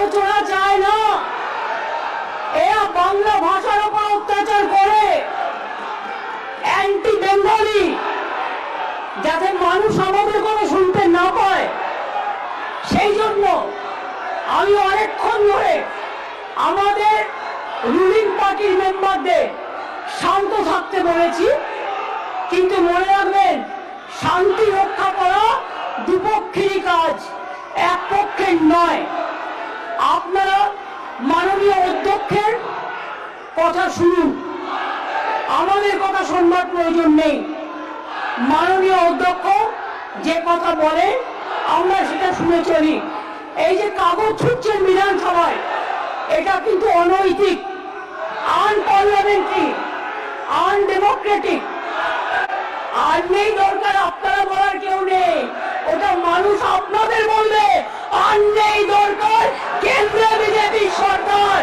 আলোচনা চায় না। এরা বাংলা ভাষার উপর অত্যাচার করে। অ্যান্টি বেঙ্গলি যাতে মানুষ আমাদের কথা শুনতে না পায়। সেই জন্য আমি অনেকক্ষণ ধরে আমাদের রুলিং পার্টির মেম্বারদের শান্ত থাকতে বলেছি। কিন্তু মনে রাখবেন, শান্তি রক্ষা করা দুপক্ষেরই কাজ এক পক্ষের নয়। আপনারা মাননীয় অধ্যক্ষের কথা শুনুন। আমাদের কথা শুনবার প্রয়োজন নেই। মাননীয় অধ্যক্ষ যে কথা বলে, আমরা সেটা শুনে চলি। এই যে কাগজ ছুটছেন বিধানসভায়, এটা কিন্তু অনৈতিক, আনপার্লামেন্টারি, আনডেমোক্রেটিক। আর নেই দরকার, আপনারা বলার কেউ নেই। ওটা মানুষ আপনাদের বলবে। আর নেই দরকার কেন্দ্রে বিজেপি সরকার।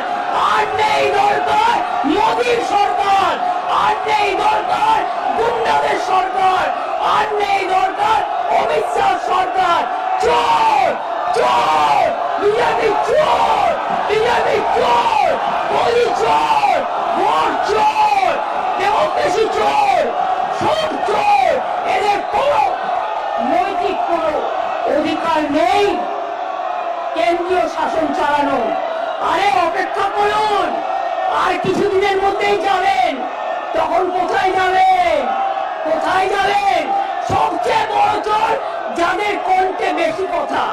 আর নেই দরকার মোদীর সরকার। আর নেই দরকার গুন্ডাদের সরকার। আর নেই দরকার অমিত শাহ সরকার। চোর চোর, বিজেপি চোর বিজেপি চোর, মোদী চোর ভোট চোর ডেমোক্রেসি চোর, সব চোর। এদের কোনো নৈতিক কোনো অধিকার নেই। কেন্দ্রীয় শাসন চালানো। আরে, অপেক্ষা করুন। আর কিছুদিনের মধ্যেই যাবেন। তখন কোথায় যাবেন? কোথায় যাবেন? সবচেয়ে বড় চোর যাদের কণ্ঠে বেশি কথা।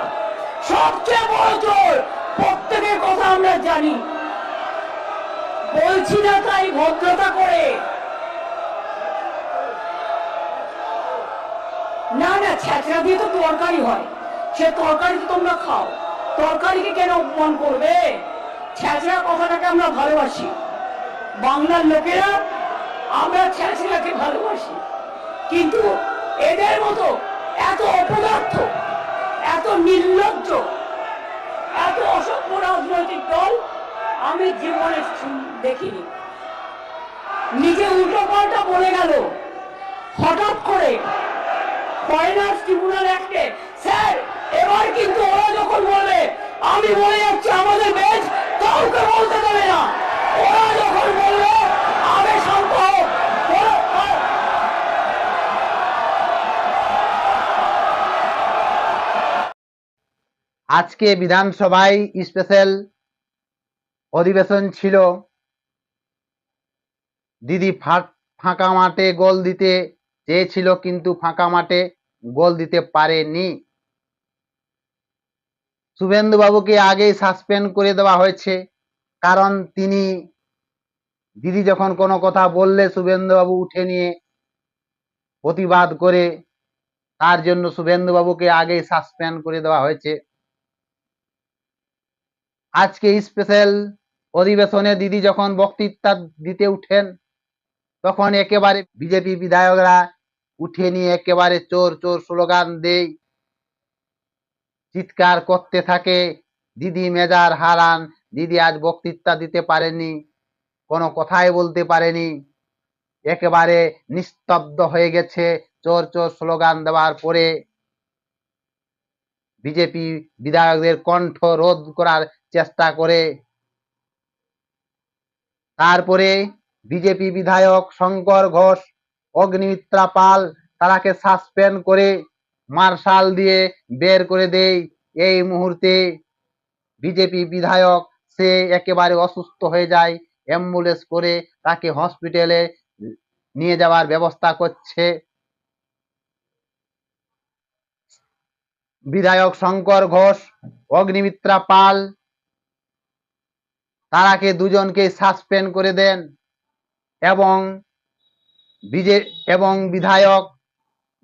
সবচেয়ে বড় চোর প্রত্যেকের কথা আমরা জানি। বলছি না তাই ভদ্রতা করে। না না, ছ্যাঁচড়া দিয়ে তো তরকারি হয়। সে তরকারি তো তোমরা খাও। তরকারিকে কেন অপমান করবে? ছ্যাঁচড়া কথাটাকে আমরা ভালোবাসি। বাংলার লোকেরা আমরা ছ্যাঁচড়াকে ভালোবাসি। কিন্তু এদের মতো এত অপদার্থ, এত নির্লজ্জ, এত অসভ্য রাজনৈতিক দল আমি জীবনে দেখিনি। নিজে উল্টো পাল্টা বলে গেল। হঠাৎ করে ফরেনার্স ট্রিব্যুনাল অ্যাক্টে স্যার এবার কিন্তু ওরা যখন বলবে, আমি বলে যাচ্ছি আমাদের বেঞ্চ কাউকে বলতে দেবে না। ওরা যখন বলবে আজকে বিধানসভায় স্পেশাল অধিবেশন ছিল। দিদি ফাঁকা মাঠে গোল দিতে চেয়েছিল, কিন্তু ফাঁকা মাঠে গোল দিতে পারেনি। শুভেন্দু বাবুকে আগেই সাসপেন্ড করে দেওয়া হয়েছে। কারণ তিনি দিদি যখন কোনো কথা বললে শুভেন্দু বাবু উঠে নিয়ে প্রতিবাদ করে, তার জন্য শুভেন্দু বাবুকে আগেই সাসপেন্ড করে দেওয়া হয়েছে। আজকে স্পেশাল অধিবেশনে দিদি যখন বক্তৃতা দিতে উঠেন, তখন একেবারে বিজেপি বিধায়করা উঠে নিয়ে একেবারে চোর চোর স্লোগান দেই। চিৎকার করতে থাকে, দিদি মেজার হারান, দিদি আজ বক্তৃতা দিতে পারেনি, কোনো কথাই বলতে পারেনি। একেবারে নিস্তব্ধ হয়ে গেছে চোর চোর স্লোগান দেওয়ার পরে। বিজেপি বিধায়কদের কণ্ঠ রোধ করার চেষ্টা করে। তারপরে বিজেপি বিধায়ক শঙ্কর ঘোষ, অগ্নিমিত্রা পাল, তারাকে সাসপেন্ড করে মার্শাল দিয়ে বের করে দেয় এই মুহূর্তে বিজেপি বিধায়ক, সে একেবারে অসুস্থ হয়ে যায়, অ্যাম্বুলেন্স করে তাকে হসপিটালে নিয়ে যাওয়ার ব্যবস্থা করছে। বিধায়ক শঙ্কর ঘোষ, অগ্নিমিত্রা পাল, তারাকে দুজনকে সাসপেন্ড করে দেন এবং বিজে, এবং বিধায়ক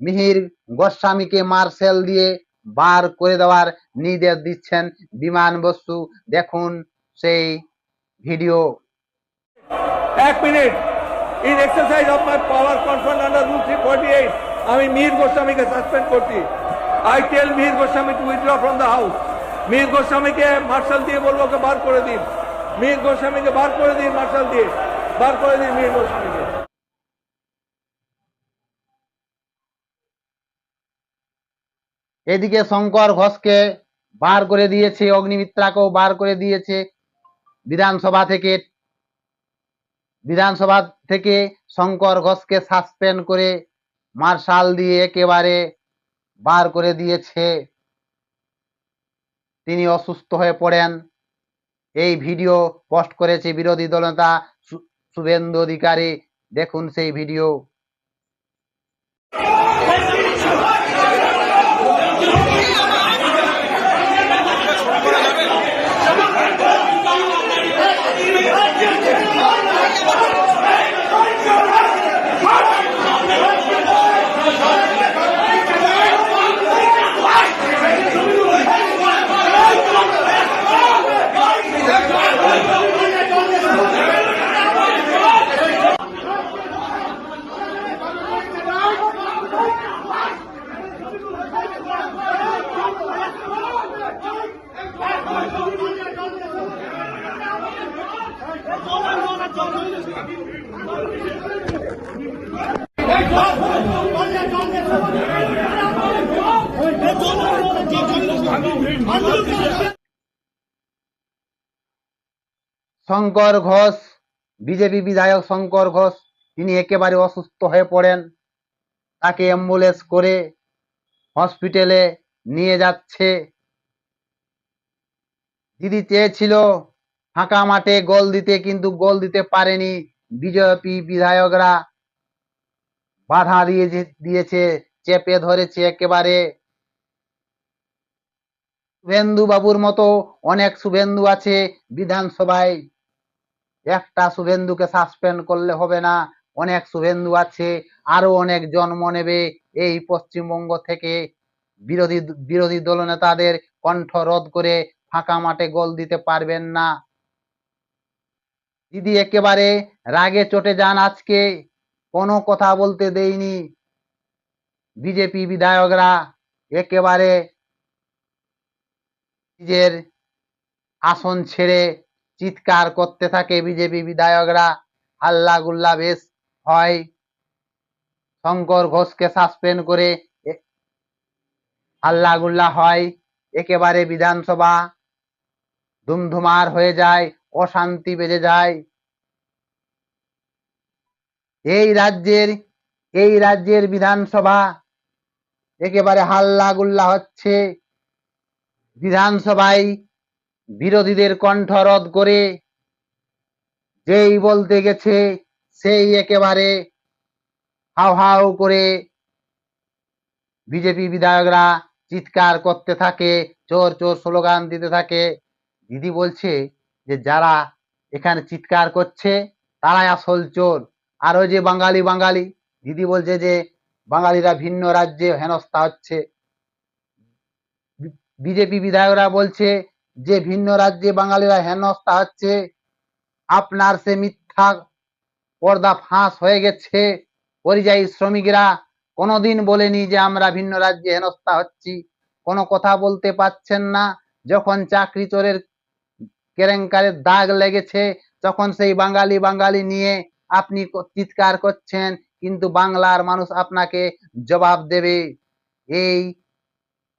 মিহির গোস্বামীকে মার্শাল দিয়ে বার করে দেওয়ার নির্দেশ দিচ্ছেন বিমান বসু দেখুন সেই ভিডিও। এক minute. In exercise of my power conferred under rule three forty eight আমি মিহির গোস্বামীকে সাসপেন্ড করছি। I tell Mihir Goswami to withdraw from the house Mihir গোস্বামীকে marshal দিয়ে বলব ওকে বার করে দিন। মিহির গোস্বামীকে বার করে দিন মার্শাল দিয়ে। বার করে দিন মিহির গোস্বামীকে। এদিকে শঙ্কর ঘোষকে বার করে দিয়েছে, অগ্নিমিত্রাকেও বার করে দিয়েছে। বিধানসভা থেকে বিধানসভা থেকে শঙ্কর ঘোষকে সাসপেন্ড করে মার্শাল দিয়ে একেবারে বার করে দিয়েছে। তিনি অসুস্থ হয়ে পড়েন। এই ভিডিও পোস্ট করেছে বিরোধী দলনেতা শুভেন্দু অধিকারী। দেখুন সেই ভিডিও। শঙ্কর ঘোষ, বিজেপি বিধায়ক শঙ্কর ঘোষ, তিনি একেবারে অসুস্থ হয়ে পড়েন। তাকে অ্যাম্বুলেন্স করে হসপিটালে নিয়ে যাচ্ছে। দিদি চেয়েছিল ফাঁকা মাঠে গোল দিতে, কিন্তু গোল দিতে পারেনি। বিজেপি বিধায়করা বাধা দিয়ে দিয়েছে, চেপে ধরেছে একেবারে। শুভেন্দু বাবুর মতো অনেক শুভেন্দু আছে বিধানসভায়। একটা শুভেন্দুকে সাসপেন্ড করলে হবে না। অনেক শুভেন্দু আছে, আরও অনেক জন্ম নেবে এই পশ্চিমবঙ্গ থেকে। বিরোধী বিরোধী দলনেতাদের কণ্ঠ রোধ করে ফাঁকা মাঠে গোল দিতে পারবেন না। দিদি একেবারে রাগে চটে যান আজকে। কোনো কথা বলতে দেয়নি বিজেপি বিধায়করা একেবারে নিজের আসন ছেড়ে চিৎকার করতে থাকে বিজেপি বিধায়করা। হাল্লা গুল্লা বেশ হয়। শঙ্কর ঘোষকে সাসপেন্ড করে হাল্লা গুল্লা হয়। একেবারে বিধানসভা ধুমধুমার হয়ে যায়। অশান্তি বেজে যায়। এই রাজ্যের এই রাজ্যের বিধানসভা একেবারে হাল্লা গুল্লা হচ্ছে। বিধানসভায় বিরোধীদের কণ্ঠ রোধ করে যেই বলতে গেছে সেই একেবারে হাউ হাউ করে বিজেপি বিধায়করা চিৎকার করতে থাকে, চোর চোর স্লোগান দিতে থাকে। দিদি বলছে যে যারা এখানে চিৎকার করছে, তারাই আসল চোর। আর ওই যে বাঙালি বাঙালি, দিদি বলছে যে বাঙালিরা ভিন্ন রাজ্যে হেনস্থা হচ্ছে। বিজেপি বিধায়করা বলছে যে ভিন্ন রাজ্যে বাঙালিরা হেনস্থা হচ্ছে। আপনার সে মিথ্যা পর্দা ফাঁস হয়ে গেছে। পরিযায়ী শ্রমিকরা কোনোদিন বলেনি যে আমরা ভিন্ন রাজ্যে হেনস্থা হচ্ছি। কোনো কথা বলতে পারছেন না। যখন চাকরি চোরের কেলেঙ্কারের দাগ লেগেছে। তখন সেই বাঙালি বাঙালি নিয়ে আপনি চিৎকার করছেন, কিন্তু বাংলার মানুষ আপনাকে জবাব দেবে। এই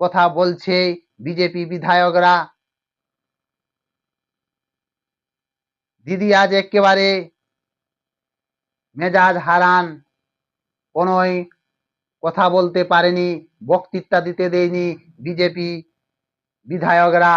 কথা বলছে বিজেপি বিধায়করা। দিদি আজ একেবারে মেজাজ হারান, কোনোই কথা বলতে পারেনি, বক্তৃতা দিতে দেয়নি বিজেপি বিধায়করা।